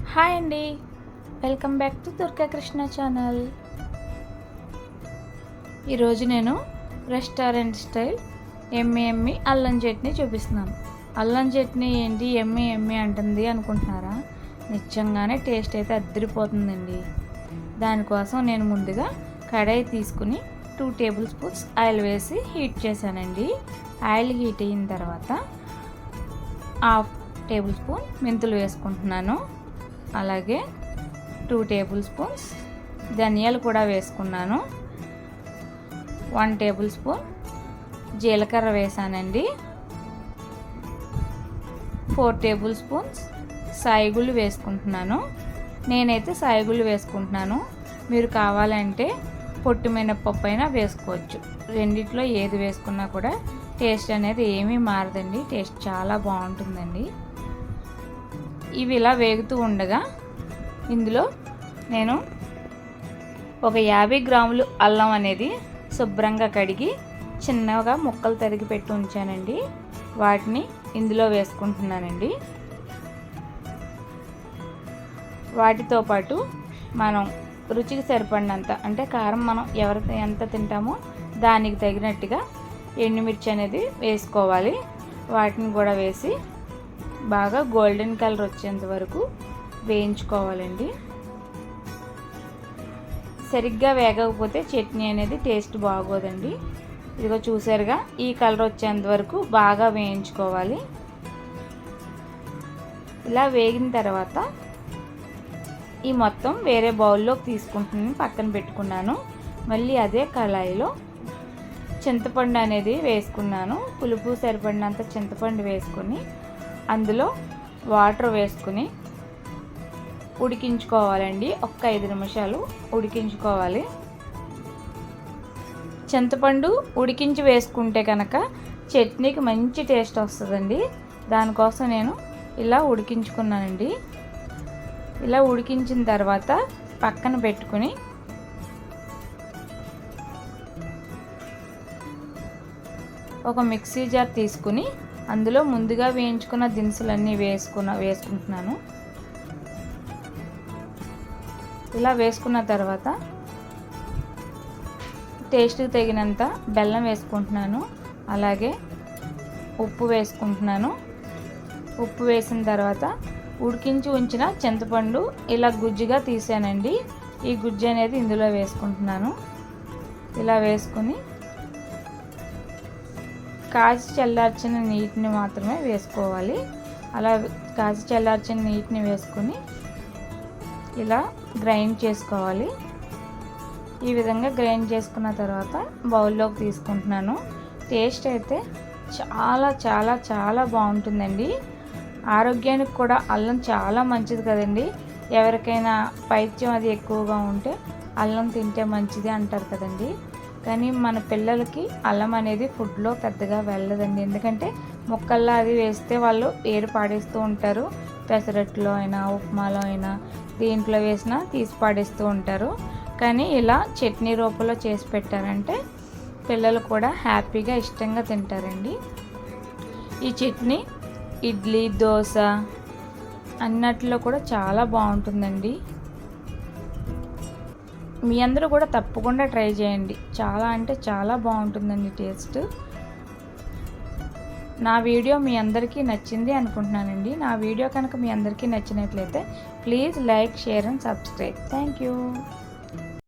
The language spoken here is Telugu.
హాయ్ అండి. Welcome back to Durga Krishna channel. ఈరోజు నేను రెస్టారెంట్ స్టైల్ ఎమ్మి ఎమ్మి అల్లం చట్నీ చూపిస్తున్నాను. అల్లం చట్నీ ఏంటి? ఎమ్మి ఎమ్మి అంటుంది అనుకుంటున్నారా? నిజంగానే టేస్ట్ అయితే అద్దరిపోతుందండి. దానికోసం నేను ముందుగా కడాయి తీసుకుని టూ టేబుల్ స్పూన్స్ ఆయిల్ వేసి హీట్ చేశానండి. ఆయిల్ హీట్ అయిన తర్వాత హాఫ్ టేబుల్ స్పూన్ మెంతులు వేసుకుంటున్నాను. అలాగే టూ టేబుల్ స్పూన్స్ ధనియాలు కూడా వేసుకున్నాను. వన్ టేబుల్ స్పూన్ జీలకర్ర వేసానండి. ఫోర్ టేబుల్ స్పూన్స్ సాయిగుళ్ళు వేసుకుంటున్నాను. నేనైతే సాయిగుళ్ళు వేసుకుంటున్నాను. మీరు కావాలంటే పొట్టు మినప్పప్పు అయినా వేసుకోవచ్చు. రెండిట్లో ఏది వేసుకున్నా కూడా టేస్ట్ అనేది ఏమీ మారదండి. టేస్ట్ చాలా బాగుంటుందండి. ఇవి ఇలా వేగుతూ ఉండగా ఇందులో నేను ఒక యాభై గ్రాములు అల్లం అనేది శుభ్రంగా కడిగి చిన్నగా ముక్కలు తరిగి పెట్టి ఉంచానండి. వాటిని ఇందులో వేసుకుంటున్నానండి. వాటితో పాటు మనం రుచికి సరిపడినంత అంటే కారం మనం ఎవరి ఎంత తింటామో దానికి తగినట్టుగా ఎండుమిర్చి అనేది వేసుకోవాలి. వాటిని కూడా వేసి బాగా గోల్డెన్ కలర్ వచ్చేంత వరకు వేయించుకోవాలండి. సరిగ్గా వేగకపోతే చట్నీ అనేది టేస్ట్ బాగోదండి. ఇదిగో చూసారుగా ఈ కలర్ వచ్చేంత వరకు బాగా వేయించుకోవాలి. ఇలా వేగిన తర్వాత ఈ మొత్తం వేరే బౌల్లోకి తీసుకుంటున్నాను పక్కన పెట్టుకున్నాను. మళ్ళీ అదే కళాయిలో చింతపండు అనేది వేసుకున్నాను. పులుపు సరిపడినంత చింతపండు వేసుకొని అందులో వాటర్ వేసుకుని ఉడికించుకోవాలండి. ఒక్క ఐదు నిమిషాలు ఉడికించుకోవాలి. చింతపండు ఉడికించి వేసుకుంటే కనుక చట్నీకి మంచి టేస్ట్ వస్తుందండి. దానికోసం నేను ఇలా ఉడికించుకున్నానండి. ఇలా ఉడికించిన తర్వాత పక్కన పెట్టుకుని ఒక మిక్సీ జార్ తీసుకుని అందులో ముందుగా వేయించుకున్న దినుసులన్నీ వేసుకున్న వేసుకుంటున్నాను. ఇలా వేసుకున్న తర్వాత టేస్ట్కి తగినంత బెల్లం వేసుకుంటున్నాను. అలాగే ఉప్పు వేసుకుంటున్నాను. ఉప్పు వేసిన తర్వాత ఉడికించి ఉంచిన చింతపండు ఇలా గుజ్జుగా తీసానండి. ఈ గుజ్జు అనేది ఇందులో వేసుకుంటున్నాను. ఇలా వేసుకుని కాచి చల్లార్చిన నీటిని మాత్రమే వేసుకోవాలి. అలా కాచి చల్లార్చిన నీటిని వేసుకొని ఇలా గ్రైండ్ చేసుకోవాలి. ఈ విధంగా గ్రైండ్ చేసుకున్న తర్వాత బౌల్లోకి తీసుకుంటున్నాను. టేస్ట్ అయితే చాలా చాలా చాలా బాగుంటుందండి. ఆరోగ్యానికి కూడా అల్లం చాలా మంచిది కదండి. ఎవరికైనా పైత్యం అది ఎక్కువగా ఉంటే అల్లం తింటే మంచిది అంటారు కదండి. కానీ మన పిల్లలకి అల్లం అనేది ఫుడ్లో పెద్దగా వెళ్ళదండి. ఎందుకంటే ముక్కల్లో అది వేస్తే వాళ్ళు ఏరు పాడేస్తూ ఉంటారు. పెసరట్లో అయినా ఉప్మాలో అయినా దీంట్లో వేసినా తీసి పాడేస్తూ ఉంటారు. కానీ ఇలా చట్నీ రూపంలో చేసి పెట్టారంటే పిల్లలు కూడా హ్యాపీగా ఇష్టంగా తింటారండి. ఈ చట్నీ ఇడ్లీ దోశ అన్నట్లో కూడా చాలా బాగుంటుందండి. మీ అందరూ కూడా తప్పకుండా ట్రై చేయండి. చాలా అంటే చాలా బాగుంటుందండి టేస్ట్. నా వీడియో మీ అందరికీ నచ్చింది అనుకుంటున్నానండి. నా వీడియో కనుక మీ అందరికీ నచ్చినట్లయితే please like share and subscribe. Thank you.